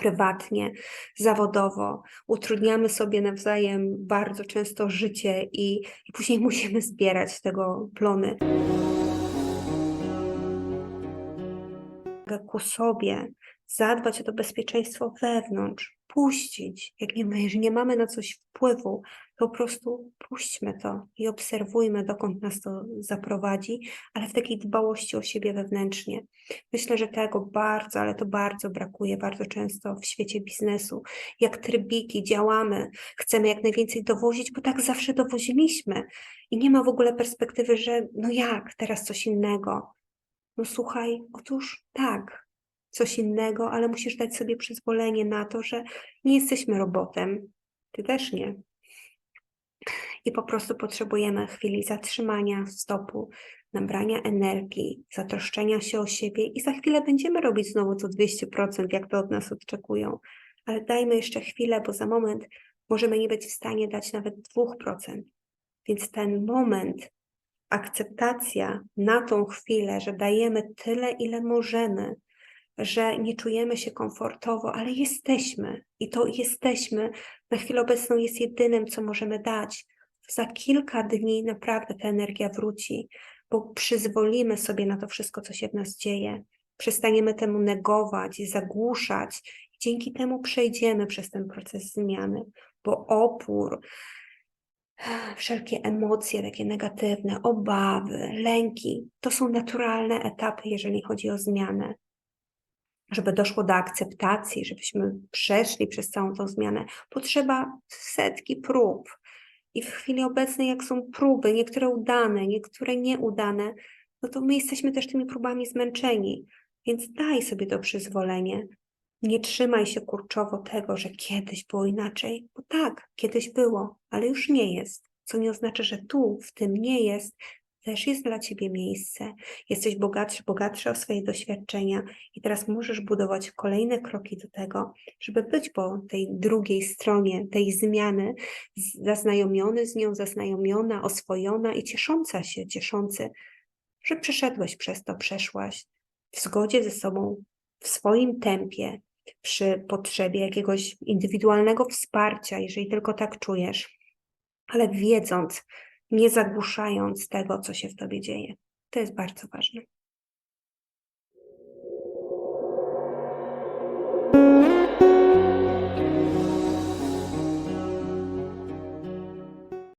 prywatnie, zawodowo. Utrudniamy sobie nawzajem bardzo często życie i, i później musimy zbierać z tego plony. Ku sobie, zadbać o to bezpieczeństwo wewnątrz, puścić. Jak nie, jeżeli nie mamy na coś wpływu, po prostu puśćmy to i obserwujmy, dokąd nas to zaprowadzi, ale w takiej dbałości o siebie wewnętrznie. Myślę, że tego bardzo, ale to bardzo brakuje bardzo często w świecie biznesu. Jak trybiki działamy, chcemy jak najwięcej dowozić, bo tak zawsze dowoziliśmy. I nie ma w ogóle perspektywy, że no jak, teraz coś innego. No słuchaj, otóż tak, coś innego, ale musisz dać sobie przyzwolenie na to, że nie jesteśmy robotem. Ty też nie. I po prostu potrzebujemy chwili zatrzymania, stopu, nabrania energii, zatroszczenia się o siebie i za chwilę będziemy robić znowu to 200%, jak to od nas oczekują. Ale dajmy jeszcze chwilę, bo za moment możemy nie być w stanie dać nawet 2%. Więc ten moment, akceptacja na tą chwilę, że dajemy tyle, ile możemy, że nie czujemy się komfortowo, ale jesteśmy i to jesteśmy na chwilę obecną jest jedynym, co możemy dać. Za kilka dni naprawdę ta energia wróci, bo przyzwolimy sobie na to wszystko, co się w nas dzieje. Przestaniemy temu negować, zagłuszać. Dzięki temu przejdziemy przez ten proces zmiany, bo opór, wszelkie emocje takie negatywne, obawy, lęki, to są naturalne etapy, jeżeli chodzi o zmianę żeby doszło do akceptacji, żebyśmy przeszli przez całą tą zmianę, potrzeba setki prób. I w chwili obecnej, jak są próby, niektóre udane, niektóre nieudane, no to my jesteśmy też tymi próbami zmęczeni. Więc daj sobie to przyzwolenie. Nie trzymaj się kurczowo tego, że kiedyś było inaczej, bo tak, kiedyś było, ale już nie jest. Co nie oznacza, że tu, w tym nie jest, też jest dla ciebie miejsce. Jesteś bogatszy, bogatszy o swoje doświadczenia i teraz możesz budować kolejne kroki do tego, żeby być po tej drugiej stronie tej zmiany, zaznajomiony z nią, zaznajomiona, oswojona i ciesząca się, cieszący, że przeszedłeś przez to, przeszłaś w zgodzie ze sobą, w swoim tempie, przy potrzebie jakiegoś indywidualnego wsparcia, jeżeli tylko tak czujesz, ale wiedząc, nie zagłuszając tego, co się w tobie dzieje. To jest bardzo ważne.